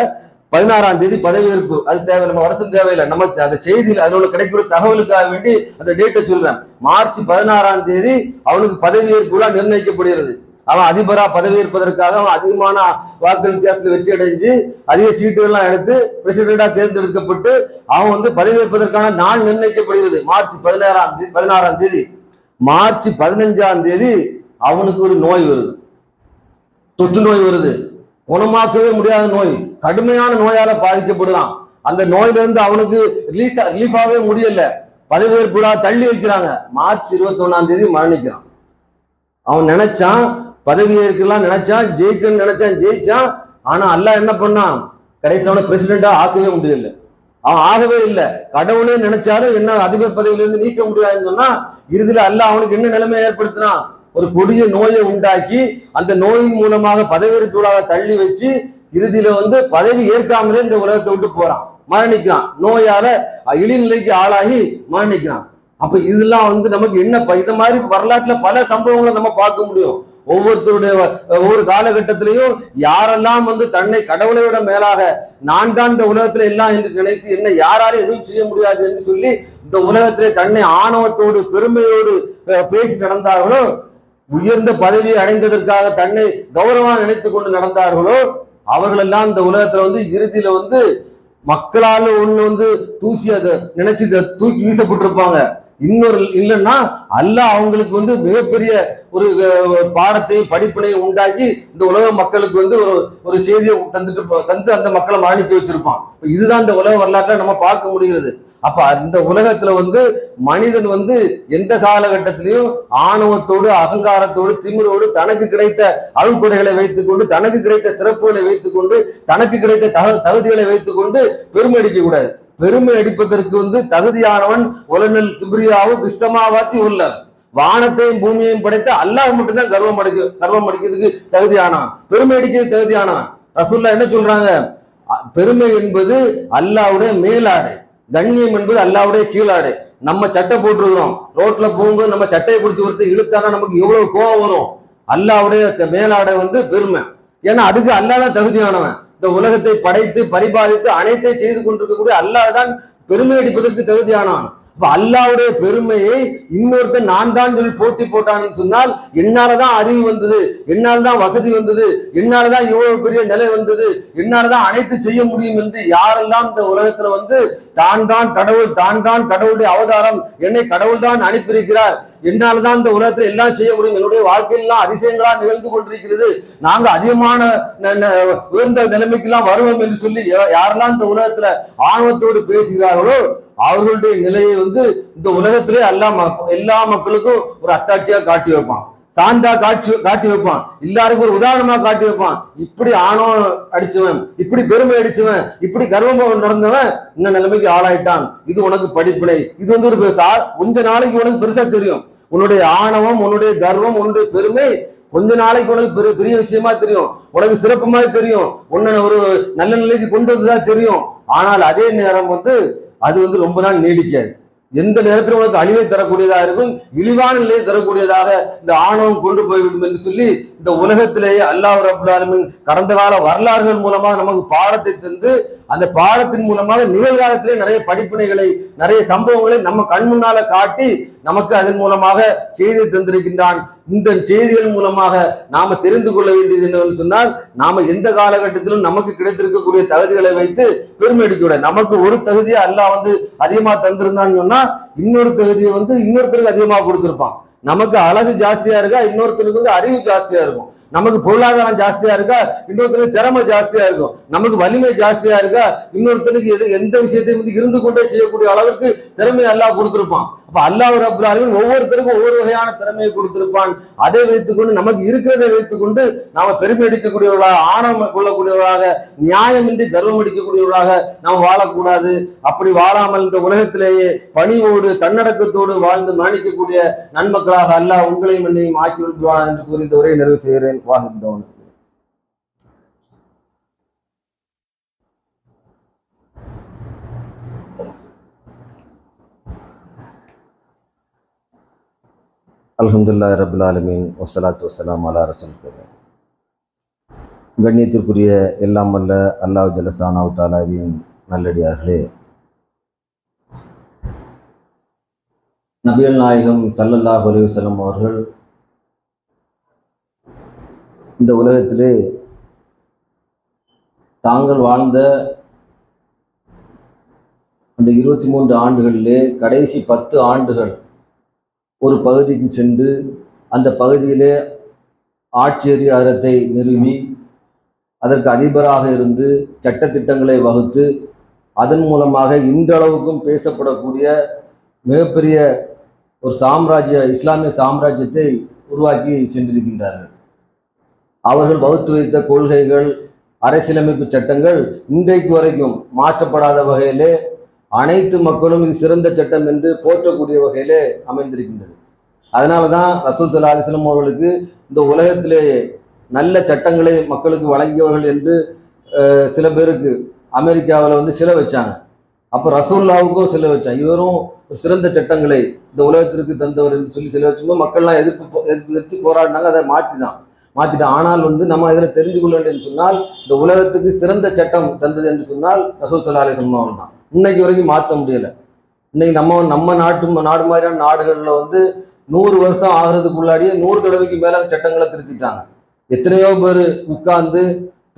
பதினாறாம் தேதி பதவியேற்பு அது தேவை நம்ம வருஷம் தேவையில்லை. நம்ம அந்த செய்தியில் அதில் உள்ள கிடைக்கிற தகவலுக்காக வேண்டி அந்த டேட்டை சொல்றேன். மார்ச் பதினாறாம் தேதி அவனுக்கு பதவியேற்புலாம் நிர்ணயிக்கப்படுகிறது. அவன் அதிபரா பதவியேற்பதற்காக அவன் அதிகமான வாக்கு வித்தியாசத்தில் வெற்றி அடைஞ்சு அதிக சீட்டுகள்லாம் எடுத்து பிரசிடென்டா தேர்ந்தெடுக்கப்பட்டு அவன் வந்து பதவியேற்பதற்கான நாள் நிர்ணயிக்கப்படுகிறது. மார்ச் பதினாறாம் தேதி பதினாறாம் தேதி. மார்ச் பதினஞ்சாம் தேதி அவனுக்கு ஒரு நோய் வருது. தொற்று நோய் வருது. குணமாக்கவே முடியாத நோய். கடுமையான நோயால பாதிக்கப்படுறான். அந்த நோயிலிருந்து அவனுக்கு ரிலீஸ் ரிலீஃப் ஆகவே முடியல. பதவியேற்பு விழா தள்ளி வைக்கிறாங்க. மார்ச் இருபத்தி ஒன்னாம் தேதி மரணிக்கிறான். அவன் நினைச்சான் பதவி ஏற்கலாம் நினைச்சான் ஜெயிக்கணும்னு நினைச்சான் ஜெயிச்சான். ஆனா அல்லா என்ன பண்ணான்? கடைசியில் அவனை பிரசிடென்டா ஆக்கவே முடியல. அவன் ஆகவே இல்லை. கடவுளே நினைச்சாலும் என்ன அதிபர் பதவியில இருந்து நீக்க முடியாதுன்னு சொன்னா இறுதியில அல்ல அவனுக்கு என்ன நிலைமை ஏற்படுத்தினான்? ஒரு கொடிய நோயை உண்டாக்கி அந்த நோயின் மூலமாக பதவியேற்பு தள்ளி வச்சு இறுதியில வந்து பதவி ஏற்காமலே இந்த உலகத்தை விட்டு போறான். மரணிக்கிறான். நோயால இழிநிலைக்கு ஆளாகி மரணிக்கிறான். அப்ப இதெல்லாம் வந்து நமக்கு என்ன ப- இது மாதிரி வரலாற்றுல பல சம்பவங்களை நம்ம பார்க்க முடியும். ஒவ்வொருத்தருடைய ஒவ்வொரு காலகட்டத்திலையும் யாரெல்லாம் வந்து தன்னை கடவுளை விட மேலாக நான் தான் இந்த உலகத்துல எல்லாம் என்று நினைத்து என்ன யாராலும் எதுவும் செய்ய முடியாது என்று சொல்லி இந்த உலகத்திலே தன்னை ஆணவத்தோடு பெருமையோடு பேசி நடந்தார்களோ உயர்ந்த பதவியை அடைந்ததற்காக தன்னை கௌரவமாக நினைத்து கொண்டு நடந்தார்களோ அவர்களெல்லாம் இந்த உலகத்துல வந்து இறுதியில வந்து மக்களால ஒண்ணு வந்து தூசி அதை நினைச்சு இதை தூக்கி வீசப்பட்டிருப்பாங்க. இன்னொரு இல்லைன்னா அல்லாஹ் அவங்களுக்கு வந்து மிகப்பெரிய ஒரு பாடத்தை பாடத்தையும் உண்டாக்கி இந்த உலக மக்களுக்கு வந்து ஒரு ஒரு செய்தியை தந்துட்டு தந்து அந்த மக்களை அனுப்பி வச்சிருப்பான். இதுதான் இந்த உலக வரலாற்றை நம்ம பார்க்க முடிகிறது. அப்ப அந்த உலகத்துல வந்து மனிதன் வந்து எந்த காலகட்டத்திலையும் ஆணவத்தோடு அகங்காரத்தோடு திமிரோடு தனக்கு கிடைத்த அழுக்குடைகளை வைத்துக்கொண்டு தனக்கு கிடைத்த சிறப்புகளை வைத்துக்கொண்டு தனக்கு கிடைத்த தக தகுதிகளை வைத்துக்கொண்டு பெருமை அடிக்க கூடாது பெருமை அடிப்பதற்கு வந்து தகுதியானவன் உலனல் கிபிரியாவும் பிஸ்தமாவாத்தி உள்ளார் வானத்தையும் பூமியையும் படைத்த அல்லாஹ் மட்டும்தான் கர்வம் அடிக்க கர்வம் அடிக்கிறதுக்கு தகுதியானான் பெருமை அடிக்கிறது தகுதியானான் ரசூல்லா என்ன சொல்றாங்க? பெருமை என்பது அல்லாவுடைய மேலாடை. கண்ணியம் என்பது அல்லாவுடைய கீழாடை. நம்ம சட்டை போட்டுருக்கிறோம். ரோட்ல போகும்போது நம்ம சட்டையை பிடிச்சி ஒருத்தர் இழுத்தானா நமக்கு எவ்வளவு கோவம் வரும். அல்லாவுடைய மேலாடை வந்து பெருமை. ஏன்னா அதுக்கு அல்லாஹ் தகுதியானவன். இந்த உலகத்தை படைத்து பரிபாலித்து அனைத்தை செய்து கொண்டிருக்கக்கூடிய அல்லாஹ் தான் பெருமை அடிப்பதற்கு தகுதியானான். இப்ப அல்லாவுடைய பெருமையை இன்னொருத்தன் நான் தான் சொல்லி போட்டி போட்டான்னு சொன்னால் என்னாலதான் அறிவு வந்தது என்னால்தான் வசதி வந்தது என்னாலதான் இவ்வளவு பெரிய நிலை வந்தது என்னாலதான் அனைத்து செய்ய முடியும் என்று யாரெல்லாம் இந்த உலகத்துல வந்து தான் தான் கடவுள் தான் தான் கடவுளுடைய அவதாரம். என்னை கடவுள் தான் அனுப்பியிருக்கிறார். என்னால்தான் இந்த உலகத்தில் எல்லாம் செய்ய முடியும். என்னுடைய வாழ்க்கையெல்லாம் அதிசயங்களா நிகழ்ந்து கொண்டிருக்கிறது. நாங்க அதிகமான உயர்ந்த நிலைமைக்கெல்லாம் வருவோம் என்று சொல்லி யாரெல்லாம் இந்த உலகத்துல ஆணவத்தோடு பேசுகிறார்களோ அவர்களுடைய நிலையை வந்து இந்த உலகத்திலே எல்லா எல்லா மக்களுக்கும் ஒரு அத்தாட்சியா காட்டி வைப்பான். சாந்தா காட்சி காட்டி வைப்பான். எல்லாருக்கும் ஒரு உதாரணமா காட்டி வைப்பான். இப்படி ஆணவம் அடிச்சவன் இப்படி பெருமை அடிச்சவன் இப்படி கர்வம் நடந்தவன் இந்த நிலைமைக்கு ஆளாயிட்டான். இது உனக்கு படிப்பினை. இது வந்து ஒரு பெருசா- கொஞ்ச நாளைக்கு உனக்கு பெருசா தெரியும். உன்னுடைய ஆணவம் உன்னுடைய கர்வம் உன்னுடைய பெருமை கொஞ்ச நாளைக்கு உனக்கு பெரிய பெரிய விஷயமா தெரியும். உனக்கு சிறப்பு மாதிரி தெரியும். உன்னை ஒரு நல்ல நிலைக்கு கொண்டு வந்துதான் தெரியும். ஆனால் அதே நேரம் வந்து அது வந்து ரொம்ப நாள் நீடிக்காது. எந்த நேரத்தில் உனக்கு அழிவை தரக்கூடியதாக இருக்கும்? இழிவான நிலையை தரக்கூடியதாக இந்த ஆணவம் கொண்டு போய்விடும் என்று சொல்லி இந்த உலகத்திலேயே அல்லாஹ் ரபுல் கடந்த கால வரலாறுகள் மூலமாக நமக்கு பாடத்தை தந்து அந்த பாடத்தின் மூலமாக நிகழ்காலத்திலே நிறைய படிப்பினைகளை நிறைய சம்பவங்களை நம்ம கண் முன்னால காட்டி நமக்கு அதன் மூலமாக செய்தி தந்திருக்கின்றான். இந்த செய்திகள் மூலமாக நாம தெரிந்து கொள்ள வேண்டியது என்னவென்று சொன்னால் நாம எந்த காலகட்டத்திலும் நமக்கு கிடைத்திருக்கக்கூடிய தகுதிகளை வைத்து பெருமை அடிக்க நமக்கு ஒரு தகுதியை அல்லா வந்து அதிகமா தந்திருந்தான்னு சொன்னா இன்னொரு தகுதியை வந்து இன்னொருத்தருக்கு அதிகமா கொடுத்திருப்பான். நமக்கு அழகு ஜாஸ்தியா இருக்கா? இன்னொருத்தருக்கு வந்து அறிவு ஜாஸ்தியா இருக்கும். நமக்கு பொருளாதாரம் ஜாஸ்தியா இருக்கா? இன்னொருத்தருக்கு திறமை ஜாஸ்தியா இருக்கும் நமக்கு வலிமை ஜாஸ்தியா இருக்கா? இன்னொருத்தனுக்கு எது எந்த விஷயத்தையும் வந்து இருந்து கொண்டே செய்யக்கூடிய அளவுக்கு திறமை அல்லாஹ் கொடுத்திருப்பான். அப்ப அல்லாஹ் ரபுல் ஒவ்வொருத்தருக்கும் ஒவ்வொரு வகையான திறமையை கொடுத்திருப்பான். அதை வைத்துக்கொண்டு நமக்கு இருக்கிறதை வைத்துக்கொண்டு நாம பெருமை அடிக்கக்கூடியவர்களாக ஆணவம் கொள்ளக்கூடியவர்களாக நியாயமின்றி கர்வம் அடிக்கக்கூடியவர்களாக நாம் வாழக்கூடாது. அப்படி வாழாமல் இந்த உலகத்திலேயே பணிவோடு தன்னடக்கத்தோடு வாழ்ந்து மாணிக்கக்கூடிய நன்மக்களாக அல்லாஹ் உங்களையும் என்னையும் ஆக்கி விடுவான் என்று கூறி இந்த உரையை நிறைவு செய்கிறேன். வாகிந்தவன் அலமதுல்லா ரபில் ஆலமீன் வசலாத்து வசலாம் அலா ரசூல் கரீம். கண்ணியத்திற்குரிய எல்லாம் அல்ல அல்லாஹ் ஜலசானாவு தாலாவின் நல்லடியார்களே. நபியல் நாயகம் சல்லல்லாஹு அலைஹி அவர்கள் இந்த உலகத்திலே தாங்கள் வாழ்ந்த அந்த இருபத்தி மூன்று ஆண்டுகளிலே கடைசி பத்து ஆண்டுகள் ஒரு பகுதிக்கு சென்று அந்த பகுதியிலே ஆட்சி அதிகாரத்தை நிறுவி அதற்கு அதிபராக இருந்து சட்டத்திட்டங்களை வகுத்து அதன் மூலமாக இன்றளவுக்கும் பேசப்படக்கூடிய மிகப்பெரிய ஒரு சாம்ராஜ்ய இஸ்லாமிய சாம்ராஜ்யத்தை உருவாக்கி சென்றிருக்கின்றார்கள். அவர்கள் வகுத்து வைத்த கொள்கைகள் அரசியலமைப்பு சட்டங்கள் இன்றைக்கு வரைக்கும் மாற்றப்படாத வகையிலே அனைத்து மக்களும் இது சிறந்த சட்டம் என்று போற்றக்கூடிய வகையிலே அமைந்திருக்கின்றது. அதனால தான் ரசூல் சல்லா அலிஸ்லம் அவர்களுக்கு இந்த உலகத்திலேயே நல்ல சட்டங்களை மக்களுக்கு வழங்கியவர்கள் என்று சில பேருக்கு அமெரிக்காவில் வந்து சில வச்சாங்க. அப்போ ரசூல்லாவுக்கும் சில வச்சாங்க. இவரும் சிறந்த சட்டங்களை இந்த உலகத்திற்கு தந்தவர் என்று சொல்லி சில வச்சும்போது மக்கள்லாம் எதிர்ப்பு எதிர்ப்பு எதிர்த்து போராடினாங்க. அதை மாற்றி தான் மாற்றிட்டோம் ஆனால் வந்து நம்ம இதில் தெரிஞ்சு கொள்ள வேண்டும் என்று சொன்னால் இந்த உலகத்துக்கு சிறந்த சட்டம் தந்தது என்று சொன்னால் ரசூல் சல்லா தான். இன்னைக்கு வரைக்கும் மாற்ற முடியல. இன்னைக்கு நம்ம நம்ம நாட்டு நாடு மாதிரியான நாடுகளில் வந்து நூறு வருஷம் ஆகிறதுக்குள்ளாடியே நூறு தடவைக்கு மேலே சட்டங்களை திருத்திட்டாங்க. எத்தனையோ பேர் உட்கார்ந்து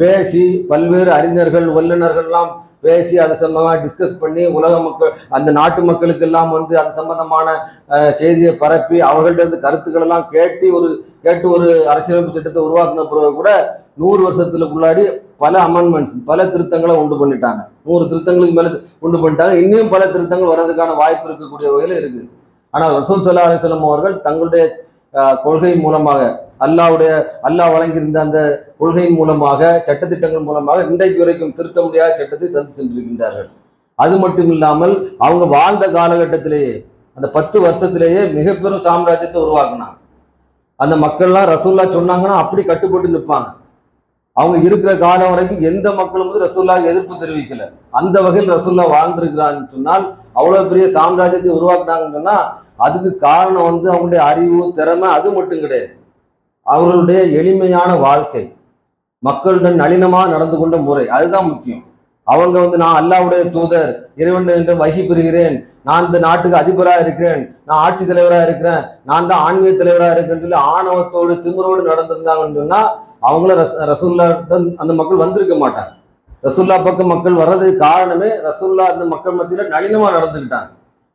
பேசி பல்வேறு அறிஞர்கள் வல்லுநர்கள்லாம் பேசி அது சம்பந்தமாக டிஸ்கஸ் பண்ணி உலக மக்கள் அந்த நாட்டு மக்களுக்கு எல்லாம் வந்து அது சம்பந்தமான செய்தியை பரப்பி அவர்கள்ட்ட இருந்து கருத்துக்கள் எல்லாம் கேட்டு ஒரு கேட்டு ஒரு அரசியலமைப்பு திட்டத்தை உருவாக்குன பிறகு கூட நூறு வருஷத்துக்குள்ளாடி பல அமெண்ட்மெண்ட்ஸ் பல திருத்தங்களை உண்டு பண்ணிட்டாங்க. நூறு திருத்தங்களுக்கு மேலே உண்டு பண்ணிட்டாங்க. இன்னும் பல திருத்தங்கள் வர்றதுக்கான வாய்ப்பு இருக்கக்கூடிய வகையில் இருக்குது ஆனால் ரசூல் சல்லா அலிஸ்லாம் அவர்கள் தங்களுடைய கொள்கை மூலமாக அல்லாவுடைய அல்லாஹ் வழங்கியிருந்த அந்த கொள்கையின் மூலமாக சட்டத்திட்டங்கள் மூலமாக இன்றைக்கு வரைக்கும் திருத்த முடியாத சட்டத்தை தந்து சென்றிருக்கின்றார்கள். அது மட்டும் இல்லாமல் அவங்க வாழ்ந்த காலகட்டத்திலேயே அந்த பத்து வருஷத்திலேயே மிகப்பெரும் சாம்ராஜ்யத்தை உருவாக்குனாங்க. அந்த மக்கள்லாம் ரசூல்லா சொன்னாங்கன்னா அப்படி கட்டுப்பட்டு நிற்பாங்க. அவங்க இருக்கிற காலம் வரைக்கும் எந்த மக்களும் வந்து ரசூல்லா எதிர்ப்பு தெரிவிக்கல. அந்த வகையில் ரசூல்லா வாழ்ந்திருக்கிறான்னு சொன்னால் அவ்வளவு பெரிய சாம்ராஜ்யத்தை உருவாக்குனாங்கன்னா அதுக்கு காரணம் வந்து அவங்களுடைய அறிவு திறமை அது மட்டும் கிடையாது. அவர்களுடைய எளிமையான வாழ்க்கை மக்களுடன் நளினமாக நடந்து கொண்ட முறை அதுதான் முக்கியம். அவங்க வந்து நான் அல்லாவுடைய தூதர் இறைவன் என்று வகி பெறுகிறேன் நான் இந்த நாட்டுக்கு அதிபராக இருக்கிறேன். நான் ஆட்சி தலைவராக இருக்கிறேன். நான் தான் ஆன்மீக தலைவராக இருக்கேன்னு சொல்லி ஆணவத்தோடு திமுறோடு நடந்திருந்தாங்கன்னு சொன்னா அவங்கள ரஸ் அந்த மக்கள் வந்திருக்க மாட்டாங்க. ரசூல்லா பக்கம் மக்கள் வர்றதுக்கு காரணமே ரசூல்லா அந்த மக்கள் மத்தியில நளினமா நடந்துக்கிட்டாங்க.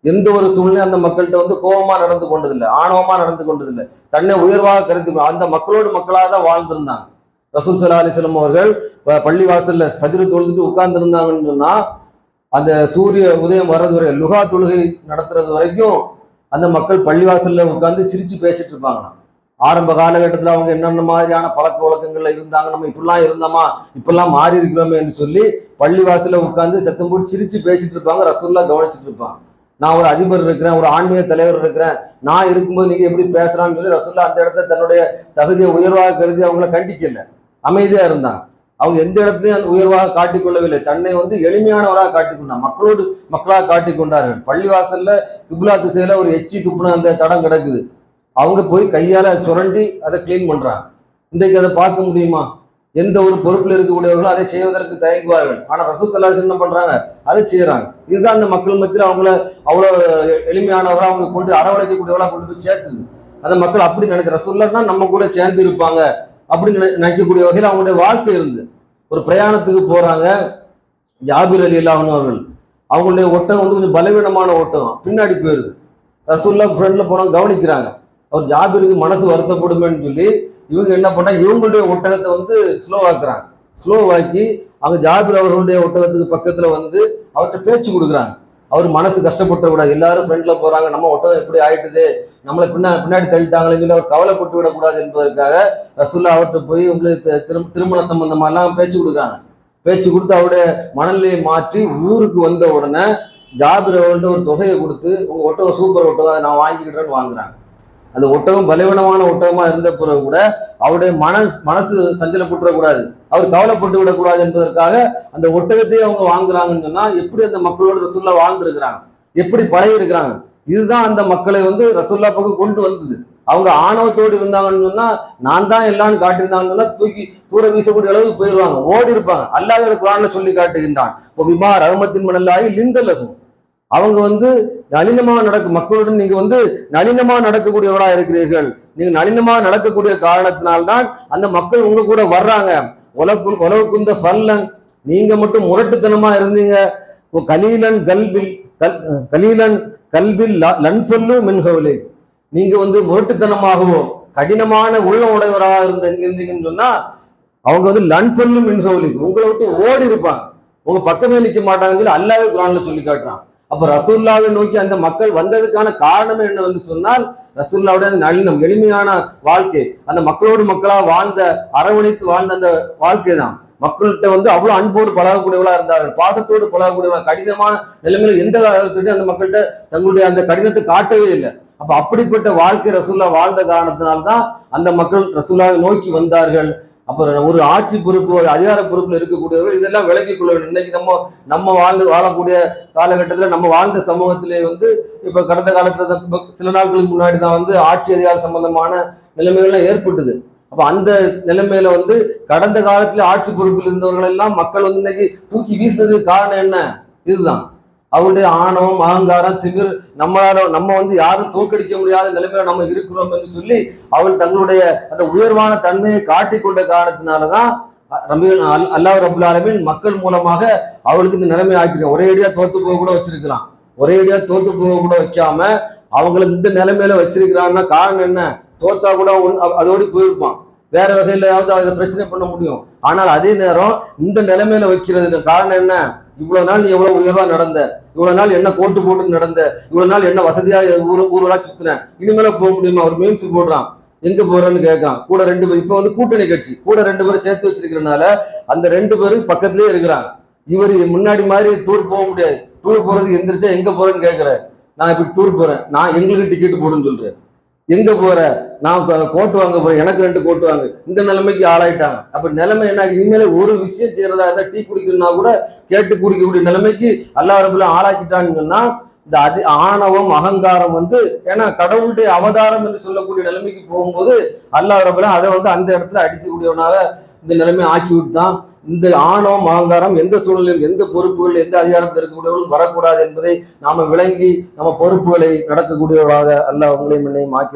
எந்த ஒரு சூழ்நிலை அந்த மக்கள்கிட்ட வந்து கோபமா நடந்து கொண்டதில்லை ஆணவமா நடந்து கொண்டதில்லை. தன்னை உயர்வாக கருதி அந்த மக்களோடு மக்களாக தான் வாழ்ந்திருந்தாங்க. ரசூல் சல்லா அலிஸ்லம் அவர்கள் ப- பள்ளிவாசல்ல ஃபஜ்ரு தொழுதுட்டு உட்கார்ந்துருந்தாங்கன்னு சொன்னா அந்த சூரிய உதயம் வர்றது வரை லுகா தொழுகை நடத்துறது வரைக்கும் அந்த மக்கள் பள்ளிவாசல்ல உட்கார்ந்து சிரிச்சு பேசிட்டு இருப்பாங்க ஆரம்ப காலகட்டத்தில் அவங்க என்னென்ன மாதிரியான பழக்க வழக்கங்கள்ல இருந்தாங்க நம்ம இப்படிலாம் இருந்தோமா இப்பெல்லாம் மாறி இருக்கிறோமே என்று சொல்லி பள்ளிவாசல்ல உட்கார்ந்து சத்தம் போட்டு சிரிச்சு பேசிட்டு இருப்பாங்க ரசூல்லா கவனிச்சிட்டு இருப்பாங்க. நான் ஒரு அதிபர் இருக்கிறேன் ஒரு ஆன்மீக தலைவர் இருக்கிறேன். நான் இருக்கும்போது நீங்க எப்படி பேசுறான்னு சொல்லி ரசூல்லா அந்த இடத்த தன்னுடைய தகுதியை உயர்வாக கருதி அவங்கள கண்டிக்கல. அமைதியா இருந்தாங்க அவங்க எந்த இடத்துலையும் அந்த உயர்வாக காட்டிக்கொள்ளவில்லை. தன்னை வந்து எளிமையானவராக காட்டிக்கொண்டார் மக்களோடு மக்களாக காட்டிக்கொண்டார்கள். பள்ளிவாசல்ல கிப்லா திசையில ஒரு எச்சி துப்புன அந்த தடம் கிடக்குது. அவங்க போய் கையால சுரண்டி அதை க்ளீன் பண்றாங்க. இன்றைக்கு அதை பார்க்க முடியுமா? எந்த ஒரு பொறுப்பில் இருக்கக்கூடியவர்களும் அதை செய்வதற்கு தயங்குவார்கள். ஆனால் ரசூத்தல்லா என்ன பண்றாங்க அதை செய்யறாங்க இதுதான் அந்த மக்கள் மத்தியில் அவங்கள அவ்வளவு எளிமையானவரா அவங்களை கொண்டு அரவணைக்கக்கூடியவளா கொண்டு போய் சேர்த்துது. அந்த மக்கள் அப்படி நினைச்ச ரசூல்லான்னா நம்ம கூட சேர்ந்து இருப்பாங்க அப்படின்னு நினை- நினைக்கக்கூடிய வகையில் அவங்களுடைய வாழ்க்கை இருந்து ஒரு பிரயாணத்துக்கு போறாங்க ஜாபிர் அலி இல்லாமல் அவர்கள். அவங்களுடைய ஓட்டம் வந்து கொஞ்சம் பலவீனமான ஓட்டம். பின்னாடி போயிருது. ரசூல்லா ஃப்ரெண்ட்ல போனா கவனிக்கிறாங்க. அவர் ஜாபிருக்கு மனசு வருத்தப்படுமேன்னு சொல்லி இவங்க என்ன பண்ணா இவங்களுடைய ஒட்டகத்தை வந்து ஸ்லோவாக்குறாங்க. ஸ்லோவாக்கி அவங்க ஜாபிர் அவர்களுடைய ஒட்டகத்துக்கு பக்கத்துல வந்து அவர்கிட்ட பேச்சு கொடுக்குறாங்க. அவர் மனசு கஷ்டப்பட்டு கூடாது. எல்லாரும் ஃப்ரெண்ட்ல போறாங்க. நம்ம ஒட்டகம் எப்படி ஆயிட்டுது? நம்மளை பின்னா பின்னாடி தள்ளிட்டாங்களே சொல்லி அவர் கவலைப்பட்டு விடக்கூடாது என்பதற்காக ரசுல்லா அவர்கிட்ட போய் உங்களுக்கு தி- திரும் திருமண சம்பந்தமாலாம் பேச்சு கொடுக்குறாங்க. பேச்சு கொடுத்து அவருடைய மனநிலையை மாற்றி ஊருக்கு வந்த உடனே ஜாபிர் அவர்கிட்ட ஒரு தொகையை கொடுத்து உங்க ஒட்டகம் சூப்பர் ஒட்டகம் நான் வாங்கிக்கிட்டேன்னு வாங்குறாங்க. அந்த ஒட்டகம் பலவீனமான ஒட்டகமா இருந்த பிறகு கூட அவருடைய மன மனசு சஞ்சலப்பட்டுறக்கூடாது. அவர் கவலைப்பட்டு விடக்கூடாது என்பதற்காக அந்த ஒட்டகத்தையே அவங்க வாங்குறாங்கன்னு சொன்னா எப்படி அந்த மக்களோட ரசுல்லா வாழ்ந்துருக்கிறாங்க? எப்படி பழகி இருக்கிறாங்க இதுதான் அந்த மக்களை வந்து ரசுல்லா பக்கம் கொண்டு வந்தது. அவங்க ஆணவத்தோடு இருந்தாங்கன்னு சொன்னா நான் தான் எல்லாம்னு காட்டியிருந்தாங்கன்னு சொன்னா தூக்கி தூர வீசக்கூடிய அளவுக்கு போயிடுவாங்க ஓடி இருப்பாங்க அல்லாஹ் குரான்ல சொல்லி காட்டுகின்றான். விமா ரகமத்தின் மணலாகி லிந்தலகும். அவங்க வந்து நளினமாக நடக்கும் மக்களுடன் நீங்க வந்து நளினமாக நடக்கக்கூடியவர்களா இருக்கிறீர்கள். நீங்க நளினமாக நடக்கக்கூடிய காரணத்தினால்தான் அந்த மக்கள் உங்க கூட வர்றாங்க. உலகு உலகுக்குந்த ஃபல்லன். நீங்க மட்டும் முரட்டுத்தனமா இருந்தீங்க. கலீலன் கல்பில் கல் கலீலன் கல்பில் லன்ஃபல்லு மின்ஹவுலே. நீங்க வந்து முரட்டுத்தனமாகவோ கடினமான உள்ள உடையவராக இருந்த இருந்தீங்கன்னு சொன்னா அவங்க வந்து லன்ஃபல்லு மின்ஹவலி. உங்களை விட்டு ஓடி இருப்பாங்க உங்க பக்கமே நிற்க மாட்டாங்கன்னு சொல்லி அல்லாவே குரான்ல சொல்லி காட்டுறான். அப்ப ரசூல்லாவை நோக்கி அந்த மக்கள் வந்ததுக்கான காரணம் என்ன வந்து சொன்னால் ரசூல்லாவுடைய அந்த நளினம் எளிமையான வாழ்க்கை அந்த மக்களோடு மக்களா வாழ்ந்த அரவணைத்து வாழ்ந்த அந்த வாழ்க்கை தான் மக்கள்கிட்ட வந்து அவ்வளவு அன்போடு பழகக்கூடியவளா இருந்தார்கள். பாசத்தோடு பழகக்கூடியவளா கடினமான நிலைமையில எந்த காலத்துலையும் அந்த மக்கள்கிட்ட தங்களுடைய அந்த கடினத்தை காட்டவே இல்லை. அப்ப அப்படிப்பட்ட வாழ்க்கை ரசூல்லா வாழ்ந்த காரணத்தினால்தான் அந்த மக்கள் ரசூல்லாவை நோக்கி வந்தார்கள். அப்புறம் ஒரு ஆட்சி பொறுப்பு ஒரு அதிகார பொறுப்பில் இருக்கக்கூடியவர்கள் இதெல்லாம் விளங்கிக் கொள்ள வேண்டும். இன்னைக்கு நம்ம நம்ம வாழ்ந்து வாழக்கூடிய காலகட்டத்தில் நம்ம வாழ்ந்த சமூகத்திலே வந்து இப்ப கடந்த காலத்துல சில நாட்களுக்கு முன்னாடி தான் வந்து ஆட்சி அதிகாரம் சம்பந்தமான நிலைமைகள்லாம் ஏற்பட்டுது. அப்ப அந்த நிலைமையில வந்து கடந்த காலத்துல ஆட்சி பொறுப்பில் இருந்தவர்கள் எல்லாம் மக்கள் வந்து இன்னைக்கு தூக்கி வீசுனதுக்கு காரணம் என்ன? இதுதான். அவருடைய ஆணவம் அகங்காரம் திமிர் நம்மளால நம்ம வந்து யாரும் தோற்கடிக்க முடியாத நிலைமையில நம்ம இருக்கிறோம் என்று சொல்லி அவள் தங்களுடைய அந்த உயர்வான தன்மையை காட்டி கொண்ட காரணத்தினாலதான் ரமீன் அல்- அல்லாஹ் ரபுல் ஆலமின் மக்கள் மூலமாக அவளுக்கு இந்த நிலைமை ஆக்கிருக்க ஒரே அடியா தோத்து போக கூட வச்சிருக்கலாம் ஒரே அடியா தோத்து போக கூட வைக்காம அவங்களை இந்த நிலைமையில வச்சிருக்கிறான்னா காரணம் என்ன? தோத்தா கூட அதோடு போயிருப்பான். வேற வகையிலாவது அதை பிரச்சனை பண்ண முடியும். ஆனால் அதே நேரம் இந்த நிலைமையில வைக்கிறதுக்கு காரணம் என்ன? இவ்வளவு நாள் நீ எவ்வளவு உயர்வா நடந்த இவ்வளவு நாள் என்ன கோட்டு போட்டு நடந்த இவ்வளவு நாள் என்ன வசதியா ஊர் ஊர்வலா சுத்தின? இனிமேல போக முடியுமா? ஒரு மீன்ஸ் போடுறான். எங்க போறேன்னு கேட்கறான். கூட ரெண்டு பேர் இப்ப வந்து கூட்டணி கட்சி கூட ரெண்டு பேரும் சேர்த்து வச்சிருக்கிறனால அந்த ரெண்டு பேரும் பக்கத்திலேயே இருக்கிறாங்க. இவர் முன்னாடி மாதிரி டூர் போக முடியாது. டூர் போறது எந்திரிச்சா எங்க போறேன்னு கேட்கிறேன். நான் இப்ப டூர் போறேன். நான் எங்களுக்கு டிக்கெட் போடுன்னு சொல்றேன். எங்க போற? நான் கோட்டு வாங்க போறேன். எனக்கு ரெண்டு கோட்டு வாங்க. இந்த நிலைமைக்கு ஆளாயிட்டாங்க. அப்ப நிலைமை என்ன இனிமேல ஒரு விஷயம் செய்யறதா இருந்தா டீ குடிக்கணும்னா கூட கேட்டு குடிக்கக்கூடிய நிலைமைக்கு அல்லாஹ் ரபுல்ல ஆளாக்கிட்டான்னு இந்த அதி ஆணவம் அகங்காரம் வந்து ஏன்னா கடவுளுடைய அவதாரம் என்று சொல்லக்கூடிய நிலைமைக்கு போகும்போது அல்லாஹ் அதை வந்து அந்த இடத்துல அடிக்கக்கூடியவனாக இந்த நிலைமை ஆக்கி விட்டான் இந்த ஆணவம் அகங்காரம் எந்த சூழ்நிலையும் எந்த பொறுப்புகள் எந்த அதிகாரத்தில் இருக்கக்கூடியவர்களும் வரக்கூடாது என்பதை நாம விளங்கி நம்ம பொறுப்புகளை நடக்கக்கூடியவர்களாக அல்ல உங்களையும் என்னையும் ஆக்கி